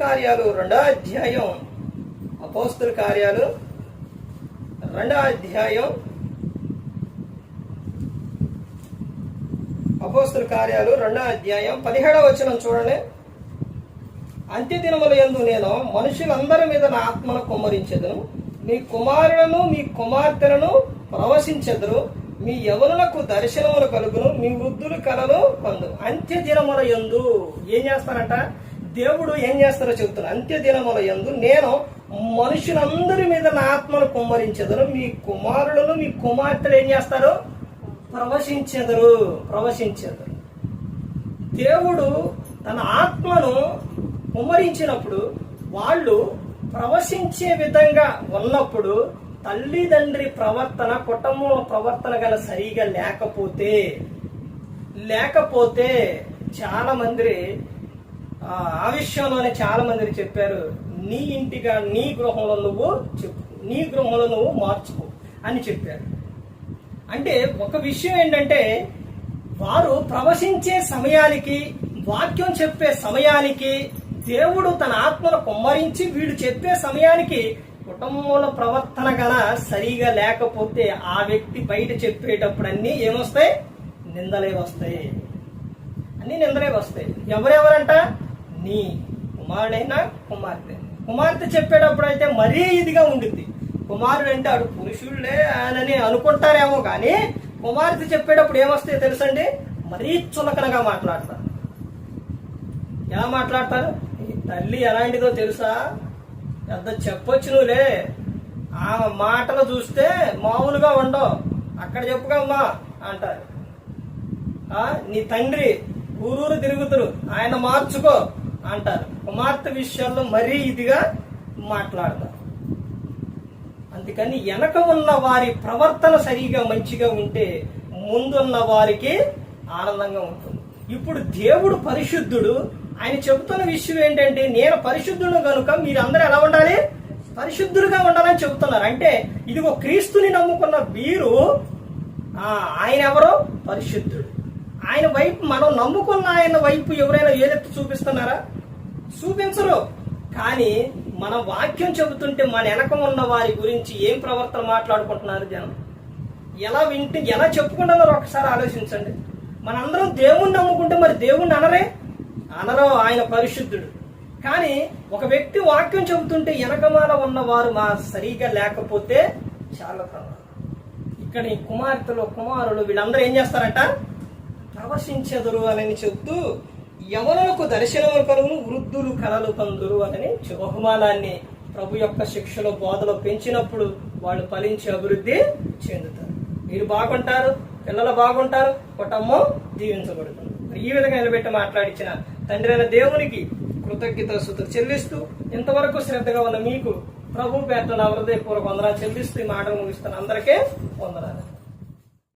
కార్యాలు రెండో అధ్యాయం. అపోస్తుల కార్యాలు రెండో అధ్యాయం. అపోస్తుల కార్యాలు రెండో అధ్యాయం. పదిహేడవ వచనం చూడండి. అంత్యదినముల యందు నేను మనుషులందరి మీద నా ఆత్మను కుమ్మరించెదను. మీ కుమారులను మీ కుమార్తెలను ప్రవశించెదరు. మీ యవనులకు దర్శనములు కలుగును. మీ వృద్ధులు కలలు పొందు. అంత్య దినముల యందు ఏం చేస్తారంట? దేవుడు ఏం చేస్తారో చెబుతారు అంత్య దినముల యందు నేను మనుషులందరి మీద నా ఆత్మను కుమ్మరించెదరు. మీ కుమారులను మీ కుమార్తెలు ఏం చేస్తారు? ప్రవశించెదరు. ప్రవశించెదరు. దేవుడు తన ఆత్మను కుమ్మరించినప్పుడు వాళ్ళు ప్రవశించే విధంగా ఉన్నప్పుడు తల్లిదండ్రి ప్రవర్తన కుటుంబం ప్రవర్తన గల సరిగా లేకపోతే లేకపోతే చాలా మంది ఆ విషయంలోనే చాలా మంది చెప్పారు నీ ఇంటిగా నీ గృహంలో నువ్వు చెప్పు నీ గృహంలో నువ్వు మార్చుకో అని చెప్పారు. అంటే ఒక విషయం ఏంటంటే వారు ప్రవశించే సమయానికి వాక్యం చెప్పే సమయానికి దేవుడు తన ఆత్మను కుమ్మరించి వీడు చెప్పే సమయానికి కుటుంబంలో ప్రవర్తన గల సరిగా లేకపోతే ఆ వ్యక్తి బయట చెప్పేటప్పుడు అన్నీ ఏమొస్తాయి? నిందలే వస్తాయి. అన్ని నిందలే వస్తాయి. ఎవరెవరంట? నీ కుమారుడైనా కుమార్తె. కుమార్తె చెప్పేటప్పుడు అయితే మరీ ఇదిగా ఉండుద్ది. కుమారుడు అంటే ఆడు పురుషుళ్ళే ఆయనని అనుకుంటారేమో కానీ కుమార్తె చెప్పేటప్పుడు ఏమొస్తాయో తెలుసండి? మరీ చులకనగా మాట్లాడతారు. ఎలా మాట్లాడతారు? ఈ తల్లి ఎలాంటిదో తెలుసా? పెద్ద చెప్పొచ్చు నువ్వులే ఆ మాటలు చూస్తే మామూలుగా ఉండవు. అక్కడ చెప్పుకమ్మా అంటారు. నీ తండ్రి ఊరూరు తిరుగుతురు. ఆయన మార్చుకో. అంటారు. కుమార్తె విషయాల్లో మరీ ఇదిగా మాట్లాడతారు. అందుకని వెనక ఉన్న వారి ప్రవర్తన సరిగా మంచిగా ఉంటే ముందున్న వారికి ఆనందంగా ఉంటుంది. ఇప్పుడు దేవుడు పరిశుద్ధుడు ఆయన చెబుతున్న విషయం ఏంటంటే నేను పరిశుద్ధుడు కనుక మీరందరూ ఎలా ఉండాలి? పరిశుద్ధులుగా ఉండాలని చెబుతున్నారు. అంటే ఇదిగో క్రీస్తుని నమ్ముకున్న వీరు ఆయన ఎవరో? పరిశుద్ధుడు. ఆయన వైపు మనం నమ్ముకున్న ఆయన వైపు ఎవరైనా ఏదెత్తి చూపిస్తున్నారా? చూపించరు. కానీ మన వాక్యం చెబుతుంటే మన వెనక ఉన్న వారి గురించి ఏం ప్రవర్తన మాట్లాడుకుంటున్నారు జనం? ఎలా వింటే ఎలా చెప్పుకుంటున్నారో ఒకసారి ఆలోచించండి. మనందరం దేవుణ్ణి నమ్ముకుంటే మరి దేవుణ్ణి అనరే? అనరు ఆయన పరిశుద్ధుడు. కానీ ఒక వ్యక్తి వాక్యం చెబుతుంటే వెనకమాల ఉన్నవారు మా సరిగా లేకపోతే చాలా ప్రమాదం. ఇక్కడ ఈ కుమార్తెలు కుమారులు వీళ్ళందరూ ఏం చేస్తారంట? ప్రవశించెదరు అని చెప్తూ యవనులకు దర్శనములు కలుగును వృద్ధులు కలలు పొందురు అని బహుమానాన్ని ప్రభు యొక్క శిక్షలో బోధలో పెంచినప్పుడు వాళ్ళు ఫలించి అభివృద్ధి చెందుతారు. మీరు బాగుంటారు పిల్లలు బాగుంటారు కుటుంబం దీవించబడుతుంది. మరి ఈ విధంగా నిలబెట్టి మాట్లాడించిన తండ్రి అయిన దేవునికి కృతజ్ఞత సుతులు చెల్లిస్తూ ఇంతవరకు శ్రద్ధగా ఉన్న మీకు ప్రభు పేట నా హృదయపూర్వక వందనాలు చెల్లిస్తూ ఈ మాటలు ముగిస్తున్న అందరికీ వందనాలు.